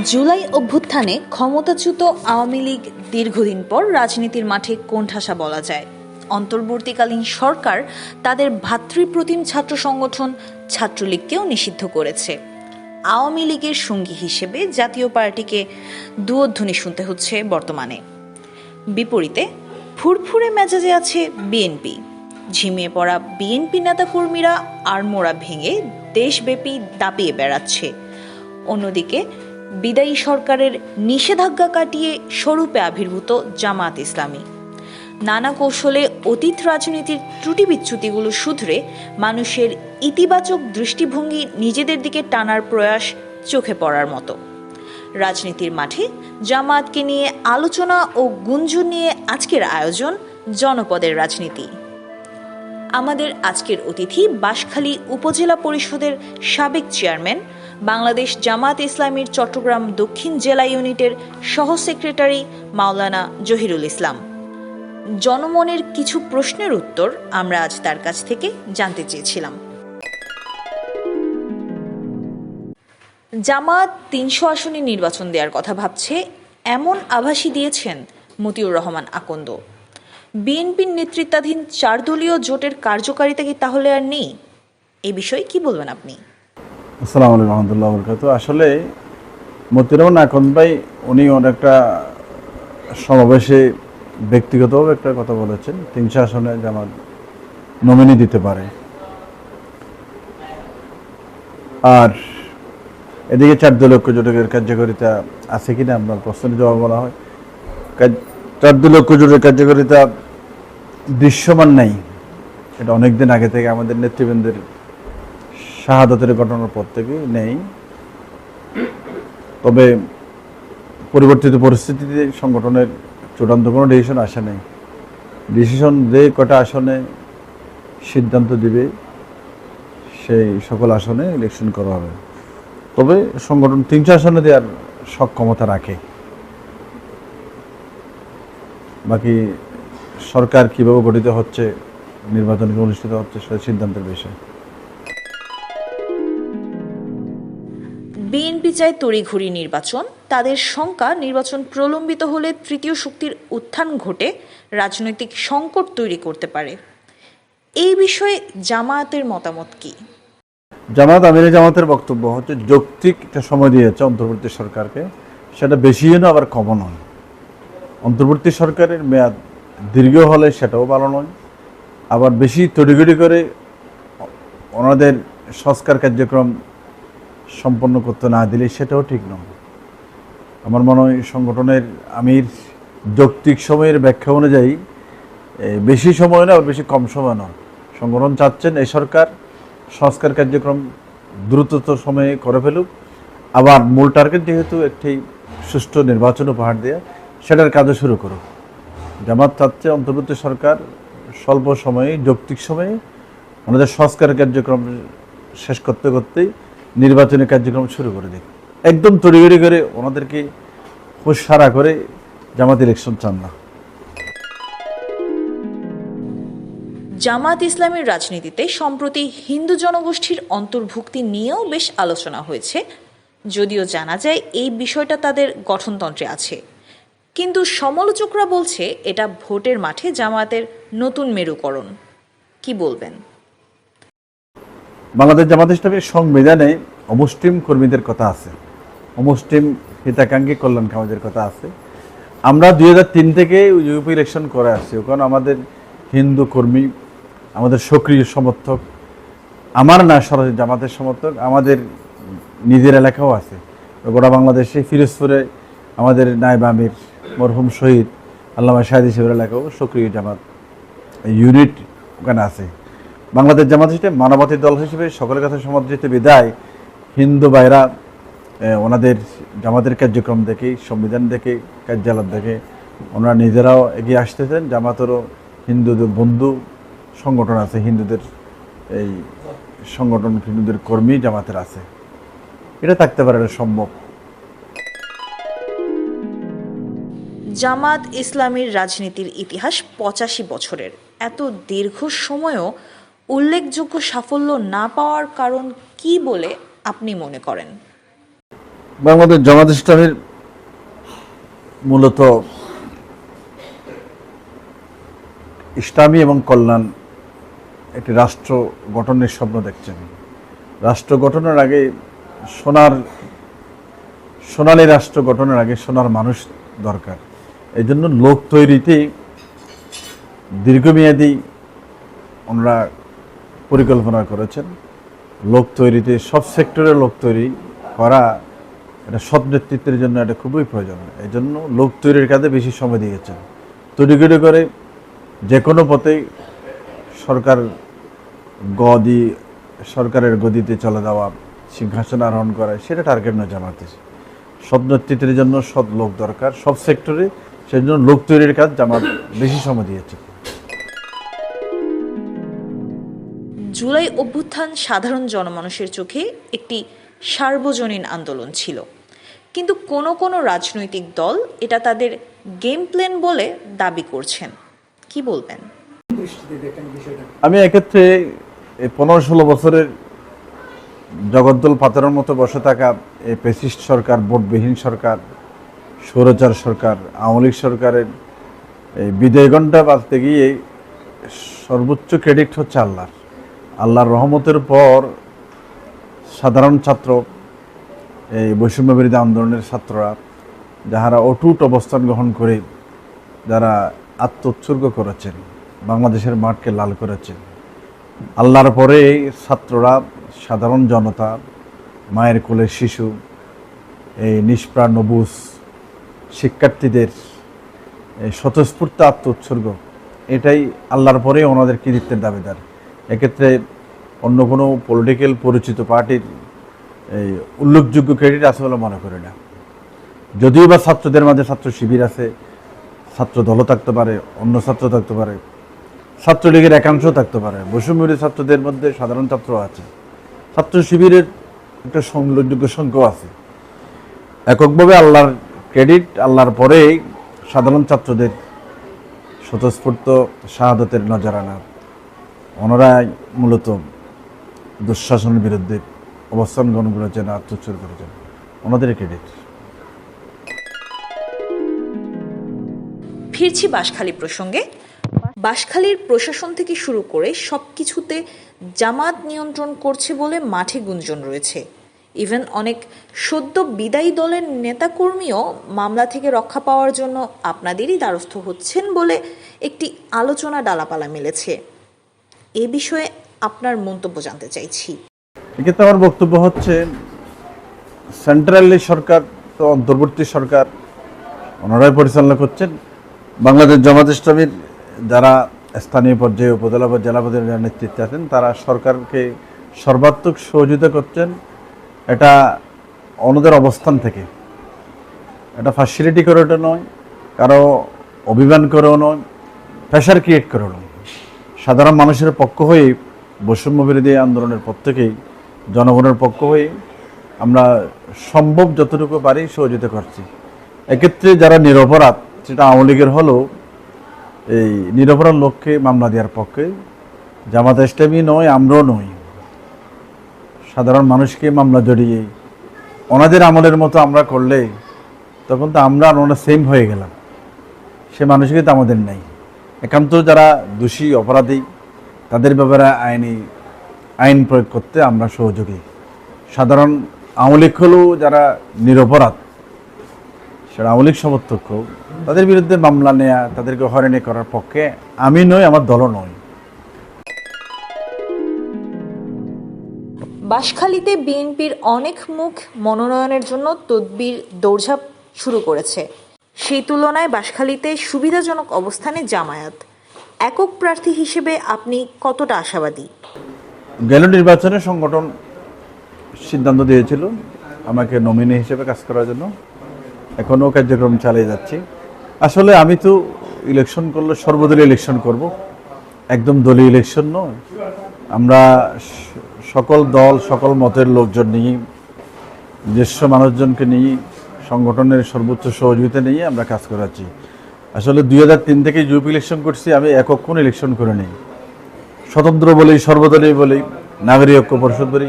জুলাই অভ্যুত্থানে ক্ষমতাচ্যুত আওয়ামী লীগ দীর্ঘদিন পর রাজনীতির মাঠে কোণঠাসা বলা যায়। অন্তর্বর্তীকালীন সরকার তাদের ভাতৃপ্রতিম ছাত্র সংগঠন ছাত্রলীগকেও নিষিদ্ধ করেছে। আওয়ামী লীগের সঙ্গী হিসেবে জাতীয় পার্টিকে দুয়োধ্বনি শুনতে হচ্ছে বর্তমানে। বিপরীতে, ফুরফুরে মেজাজে আছে বিএনপি। ঝিমিয়ে পড়া বিএনপি নেতাকর্মীরা আড়মোড়া ভেঙে দেশব্যাপী দাপিয়ে বেড়াচ্ছে। অন্যদিকে বিদায়ী সরকারের নিষেধাজ্ঞা কাটিয়ে স্বরূপে আবির্ভূত জামাত ইসলামী। নানা কৌশলে অতীত রাজনীতির ত্রুটি বিচ্যুতিগুলো শুধরে মানুষের ইতিবাচক দৃষ্টিভঙ্গি নিজেদের দিকে টানার প্রয়াস চোখে পড়ার মতো। রাজনীতির মাঠে জামাতকে নিয়ে আলোচনা ও গুঞ্জন নিয়ে আজকের আয়োজন জনপদের রাজনীতি। আমাদের আজকের অতিথি বাঁশখালী উপজেলা পরিষদের সাবেক চেয়ারম্যান বাংলাদেশ জামাত ইসলামীর চট্টগ্রাম দক্ষিণ জেলা ইউনিটের সহ সেক্রেটারি মাওলানা জহিরুল ইসলাম। জনমনের কিছু প্রশ্নের উত্তর আমরা আজ তার কাছ থেকে জানতে চেয়েছিলাম। জামাত তিনশো আসনে নির্বাচন দেওয়ার কথা ভাবছে, এমন আভাসই দিয়েছেন মতিউর রহমান আকন্দ। বিএনপির নেতৃত্বাধীন চার দলীয় জোটের কার্যকারিতা কি তাহলে আর নেই? এ বিষয়ে কি বলবেন আপনি? আসসালামু আলাইকুম রহমতুল্লাহ বরকাত আসলে মতিরমন আকন ভাই, উনি অনেকটা সমাবেশে ব্যক্তিগতভাবে একটা কথা বলেছেন তিনশো আসনে জামাত নমিনি দিতে পারে। আর এদিকে চার দলীয় জোটের কার্যকারিতা আছে কিনা আপনার প্রশ্নের জবাব বলা হয়। চার দলীয় জোটের কার্যকারিতা দৃশ্যমান নেই। এটা অনেকদিন আগে থেকে আমাদের নেতৃবৃন্দের শাহাদাতের ঘটনার পর থেকে নেই। তবে পরিবর্তিত পরিস্থিতিতে সংগঠনের চূড়ান্ত কোনো ডিসিশন আসে নেই। ডিসিশন যে কটা আসনে সিদ্ধান্ত দিবে, সেই সকল আসনে ইলেকশন করা হবে। তবে সংগঠন তিনশো আসনে দেওয়ার সক্ষমতা রাখে। বাকি সরকার কীভাবে গঠিত হচ্ছে, নির্বাচন অনুষ্ঠিত হচ্ছে, সেটা সিদ্ধান্তের বিষয়। বিএনপি চায় তড়িঘড়ি নির্বাচন। তাদের শঙ্কা, নির্বাচন প্রলম্বিত হলে তৃতীয় শক্তির উত্থান ঘটে, রাজনৈতিক সংকট তৈরি করতে পারে। এই বিষয়ে জামায়াতের মতামত কি? জামাত আমিরে জামাতের বক্তব্য হচ্ছে, যৌক্তিক একটা সময় দিয়েছে অন্তর্বর্তী সরকারকে। সেটা বেশিও না আবার কমও নয়। অন্তর্বর্তী সরকারের মেয়াদ দীর্ঘ হলে সেটাও ভালো নয়। আবার বেশি তড়িঘড়ি করে ওনাদের সংস্কার কার্যক্রম সম্পন্ন করতে না দিলে সেটাও ঠিক নয়। আমার মনে হয় সংগঠনের আমির যৌক্তিক সময়ের ব্যাখ্যা অনুযায়ী বেশি সময় না আর বেশি কম সময় নয়। সংগঠন চাচ্ছেন এই সরকার সংস্কার কার্যক্রম দ্রুততর সময়ে করে ফেলুক। আবার মূল টার্গেট যেহেতু একটি সুষ্ঠু নির্বাচন উপহার দেওয়া সেটার কাজও শুরু করুক। জামাত চাচ্ছে অন্তর্বর্তী সরকার স্বল্প সময়ে, যৌক্তিক সময়ে আমাদের সংস্কার কার্যক্রম শেষ করতে করতেই নির্বাচনী কার্যক্রম শুরু করে দিক। একদম তড়িগড়ি করে ওনাদেরকে হুঁশারা করে জামাত ইলেকশন চান না। জামাত ইসলামের রাজনীতিতে সম্প্রতি হিন্দু জনগোষ্ঠীর অন্তর্ভুক্তি নিয়েও বেশ আলোচনা হয়েছে। যদিও জানা যায় এই বিষয়টা তাদের গঠনতন্ত্রে আছে। কিন্তু সমালোচকরা বলছে এটা ভোটের মাঠে জামায়াতের নতুন মেরুকরণ। কি বলবেন? বাংলাদেশ জামাত ইসলামের সংবিধানে অমুসলিম কর্মীদের কথা আছে। অমুসলিম হিতাকাঙ্ক্ষী কল্যাণ কামাজের কথা আছে। আমরা দুই হাজার তিন থেকে ইউপি ইলেকশন করে আসছি। কারণ আমাদের হিন্দু কর্মী, আমাদের সক্রিয় সমর্থক, আমার না সরাসরি জামাতের সমর্থক, আমাদের নিজের এলাকাও আছে। গোটা বাংলাদেশে ফিরোজপুরে আমাদের নায়েব আমির, মরহুম শহীদ, আল্লামা শাহিদ হিসেবের এলাকাও সক্রিয় জামাত ইউনিট ওখানে আছে। বাংলাদেশ জামাত হিসেবে, মানবতার দল হিসেবে সকলের কাছে সমাদৃত বিদায়। হিন্দু ভাইরা ওনাদের জামাতের কার্যক্রম দেখে, সংবিধান দেখে, কার্যালয় দেখে, ওনারা নিজেরাও এগিয়ে আসতেছেন। জামাতেরও হিন্দুদের বন্ধু সংগঠন আছে, হিন্দুদের এই সংগঠন, হিন্দুদের কর্মী জামাতের আছে। এটা থাকতে পারে এটা সম্ভব। জামাত ইসলামীর রাজনীতির ইতিহাস পঁচাশি বছরের। এত দীর্ঘ সময়েও উল্লেখযোগ্য সাফল্য না পাওয়ার কারণ কি বলে আপনি মনে করেন? বাংলাদেশ জামাত ইসলামের মূলত ইসলামী এবং কল্যাণ একটি রাষ্ট্র গঠনের স্বপ্ন দেখছেন। রাষ্ট্র গঠনের আগে সোনার, সোনালী রাষ্ট্র গঠনের আগে সোনার মানুষ দরকার। এই জন্য লোক তৈরিতে দীর্ঘমেয়াদী ওনারা পরিকল্পনা করেছেন। লোক তৈরিতে, সব সেক্টরে লোক তৈরি করা এটা সৎ নেতৃত্বের জন্য এটা খুবই প্রয়োজন এই জন্য লোক তৈরির কাজে বেশি সময় দিয়েছেন। তৈরি করে যে কোনো পথেই সরকার গদি, সরকারের গদিতে চলে যাওয়া, সিংহাসন আরোহণ করা, সেটা টার্গেট নয় জামাতে সৎ নেতৃত্বের জন্য সৎ লোক দরকার। সব সেক্টরে সেই জন্য লোক তৈরির কাজ জামাত বেশি সময় দিয়েছে। জুলাই অভ্যুত্থান সাধারণ জনমানুষের চোখে একটি সার্বজনীন আন্দোলন ছিল। কিন্তু কোনো কোনো রাজনৈতিক দল এটা তাদের গেম প্ল্যান বলে দাবি করছেন। কি বলবেন? আমি এক্ষেত্রে পনেরো ষোলো বছরের জগদ্দল পাথরের মতো বসে থাকা এই পেসিস্ট সরকার, ভোটবিহীন সরকার সৌরচার সরকার, আওয়ামী লীগ সরকারের এই বিদায় ঘণ্টা বাজতে গিয়ে সর্বোচ্চ ক্রেডিট হচ্ছে আল্লাহর। আল্লাহর রহমতের পর সাধারণ ছাত্র, এই বৈষম্য বিরোধী আন্দোলনের ছাত্ররা, যাহারা অটুট অবস্থান গ্রহণ করে, যারা আত্মোৎসর্গ করেছেন, বাংলাদেশের মাঠকে লাল করেছেন। আল্লাহর পরে ছাত্ররা, সাধারণ জনতা, মায়ের কোলের শিশু, এই নিষ্প্রাণ, নবুস শিক্ষার্থীদের স্বতঃস্ফূর্ত আত্ম উৎসর্গ এটাই আল্লাহর পরে ওনাদের কৃতিত্বের দাবিদার। এক্ষেত্রে অন্য কোনো পলিটিক্যাল পরিচিত পার্টির এই উল্লেখযোগ্য ক্রেডিট আছে বলে মনে করি না। যদিও বা ছাত্রদের মাঝে ছাত্র শিবির আছে, ছাত্র দলও থাকতে পারে, অন্য ছাত্র থাকতে পারে, ছাত্রলীগের একাংশ থাকতে পারে। বৈষম্যী ছাত্রদের মধ্যে সাধারণ ছাত্র আছে। ছাত্র শিবিরের একটা উল্লেখযোগ্য সংখ্যাও আছে। এককভাবে আল্লাহর ক্রেডিট আল্লাহর পরেই সাধারণ ছাত্রদের স্বতঃস্ফূর্ত শাহাদতের নজরানা ওনারাই মূলত দুঃশাসনের বিরুদ্ধে অবস্থান গ্রহণ করেছেন আত্মোচ্চার করেছেন ওনাদের ক্রেডিট ফিরছি বাঁশখালী প্রসঙ্গে। বাঁশখালীর প্রশাসন থেকে শুরু করে সব কিছুতে জামাত নিয়ন্ত্রণ করছে বলে মাঠে গুঞ্জন রয়েছে। ইভেন অনেক সদ্য বিদায়ী দলের নেতাকর্মীও মামলা থেকে রক্ষা পাওয়ার জন্য আপনাদেরই দ্বারস্থ হচ্ছেন বলে একটি আলোচনা ডালাপালা মিলেছে। এ বিষয়ে আপনার মন্তব্য জানতে চাইছি। এক্ষেত্রে আমার বক্তব্য হচ্ছে সেন্ট্রালি সরকার, তো অন্তর্বর্তী সরকার ওনারাই পরিচালনা করছেন। বাংলাদেশ জামাত ইসলামীর যারা স্থানীয় পর্যায়ে উপজেলা বা জেলা পর্যায়ে যারা নেতৃত্বে আছেন, তারা সরকারকে সর্বাত্মক সহযোগিতা করছেন। এটা অন্যদের অবস্থান থেকে। এটা ফ্যাসিলিটি করে ওটা নয়, কারও অভিমান করেও নয় প্রেশার ক্রিয়েট করেও নয়। সাধারণ মানুষের পক্ষ হয়ে বৈষম্য বিরোধী আন্দোলনের প্রত্যেকেই জনগণের পক্ষ হয়ে আমরা সম্ভব যতটুকু পারি সহযোগিতা করছি। এক্ষেত্রে যারা নিরপরাধ, সেটা আওয়ামী লীগের হলেও এই নিরপরাধ লোককে মামলা দেওয়ার পক্ষে জামাত ইসলামী নয়, আমরাও নই। সাধারণ মানুষকে মামলা জড়িয়ে ওনাদের আমলের মতো আমরা করলে তখন তো আমরা আর ওনারা সেম হয়ে গেলাম। সে মানুষকে তো আমাদের নেই। একান্ত যারা দোষী, অপরাধী, তাদের ব্যাপারে আইনি, আইন প্রয়োগ করতে আমরা সহযোগী। সাধারণ আওয়ামী লীগ হলেও যারা নিরপরাধ সেটা আওয়ামী লীগ সমর্থক হোক, তাদের বিরুদ্ধে মামলা নেয়া, তাদেরকে হয়রানি করার পক্ষে আমি নই, আমার দলও নয়। বাঁশখালীতে বিএনপির অনেক মুখ মনোনয়নের জন্য তদবির দৌড়ঝাঁপ শুরু করেছে। সেই তুলনায় বাঁশখালীতে সুবিধাজনক অবস্থানে জামায়াত। একক প্রার্থী হিসেবে আপনি কতটা আশাবাদী? গেল নির্বাচনে সংগঠন সিদ্ধান্ত দিয়েছিল আমাকে নমিনি হিসেবে কাজ করার জন্য। এখনও কার্যক্রম চালিয়ে যাচ্ছি। আসলে আমি তো ইলেকশন করলে সর্বদলীয় ইলেকশন করব। একদম দলীয় ইলেকশন নয়। আমরা সকল দল, সকল মতের লোকজন নিয়ে, নিজস্ব মানুষজনকে নিয়ে সংগঠনের সর্বোচ্চ সহযোগিতা নিয়ে আমরা কাজ করাচ্ছি আসলে দুই হাজার তিন থেকে ইউপি ইলেকশন করছি, আমি একক কোন ইলেকশন করে নিই স্বতন্ত্র বলি সর্বদলীয় বলি নাগরিক ঐক্য পরিষদ বলি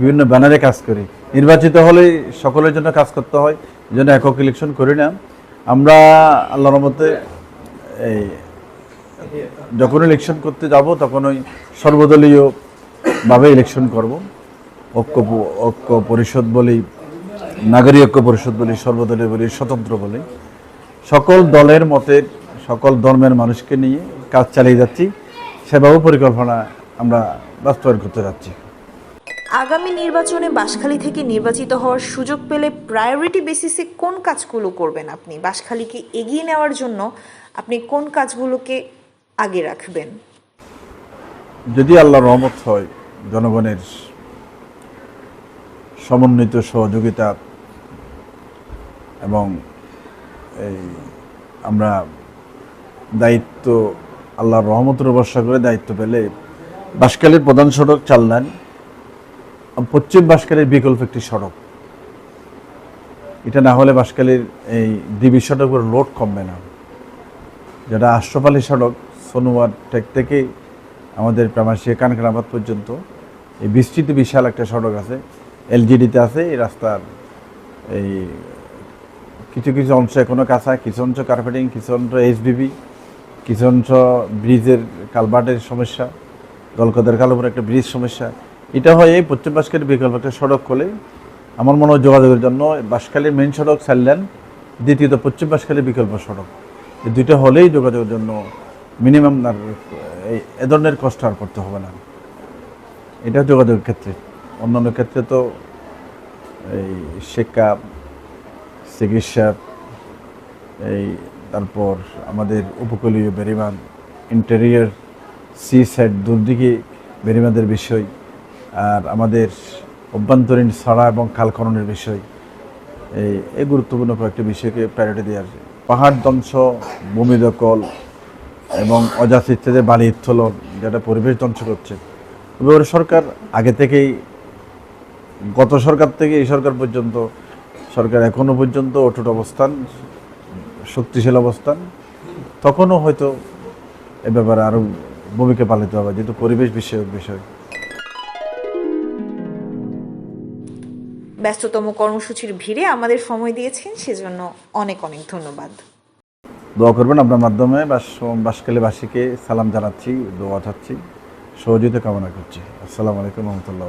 বিভিন্ন ব্যানারে কাজ করি। নির্বাচিত হলে সকলের জন্য কাজ করতে হয়, এই জন্য একক ইলেকশন করি না। আমরা আল্লাহর মতে এই যখন ইলেকশন করতে যাব, তখন ওই সর্বদলীয়ভাবে ইলেকশন করব। ঐক্য ঐক্য পরিষদ বলি নাগরিক ঐক্য পরিষদ বলি সর্বদলীয় বলি স্বতন্ত্র বলি সকল দলের মতের সকল ধর্মের মানুষকে নিয়ে কাজ চালিয়ে যাচ্ছি সেভাবে পরিকল্পনা আমরা বাস্তবায়ন করতে যাচ্ছি। আগামী নির্বাচনে বাঁশখালী থেকে নির্বাচিত হওয়ার সুযোগ পেলে প্রায়োরিটি বেসিসে কোন কাজগুলো করবেন আপনি? বাঁশখালীকে এগিয়ে নেওয়ার জন্য আপনি কোন কাজগুলোকে আগে রাখবেন? যদি আল্লাহর রহমত হয় জনগণের সমন্বিত সহযোগিতা এবং এই আমরা দায়িত্ব, আল্লাহর রহমতের ভরসা করে দায়িত্ব পেলে বাঁশখালীর প্রধান সড়ক চালনান পশ্চিম বাঁশখালীর বিকল্প একটি সড়ক। এটা না হলে বাঁশখালীর এই দিবি সড়কের লোড কমবে না। যেটা আশ্রপালি সড়ক, সোনুয়ার টেক থেকে আমাদের প্রামাশিয়া কানকানাবাদ পর্যন্ত। এই বিস্তৃত বিশাল একটা সড়ক আছে, এলজিডিতে আছে, এই রাস্তার এই কিছু কিছু অংশ এখনও কাঁচা কিছু অংশ কার্পেটিং কিছু অংশ এইচবিবি কিছু অংশ ব্রিজের কালভার্টের সমস্যা গলকদের কালোপুর একটা ব্রিজ সমস্যা। এটা হয় এই পশ্চিম বাসখালীর বিকল্প একটা সড়ক খোলে আমার মনে হয় যোগাযোগের জন্য বাসখালীর মেন সড়ক ছাড়লেন দ্বিতীয়ত পশ্চিম বাসখালীর বিকল্প সড়ক। এই দুইটা হলেই যোগাযোগের জন্য মিনিমাম আর, এই, এ ধরনের কষ্ট আর করতে হবে না। এটা যোগাযোগের ক্ষেত্রে। অন্যান্য ক্ষেত্রে তো এই শিক্ষা চিকিৎসা, এই তারপর আমাদের উপকূলীয় বেরিবান ইন্টেরিয়র সি সাইড দুর্দিকে বেরিবাঁধের বিষয়, আর আমাদের অভ্যন্তরীণ ছড়া এবং খাল খননের বিষয়, এই এই গুরুত্বপূর্ণ কয়েকটি বিষয়কে প্রায়োরিটি দেওয়ার। পাহাড় ধ্বংস, ভূমি দখল এবং অযাচিত যে বালি উত্তোলন, যেটা পরিবেশ ধ্বংস করছে। এবার সরকার আগে থেকেই, গত সরকার থেকে এই সরকার পর্যন্ত সরকার এখনও পর্যন্ত অটুট অবস্থান শক্তিশালী অবস্থান। তখনও হয়তো এ ব্যাপারে আরও ভূমিকা পালিত হবে যেহেতু পরিবেশ বিষয়ক বিষয়। ব্যস্ততম কর্মসূচির ভিড়ে আমাদের সময় দিয়েছেন সেজন্য অনেক অনেক ধন্যবাদ। দোয়া করবেন আপনার মাধ্যমে বাস বাসকালীবাসীকে সালাম জানাচ্ছি দোয়া চাচ্ছি সহযোগিতা কামনা করছি। আসসালামু আলাইকুম রহমতুল্লাহ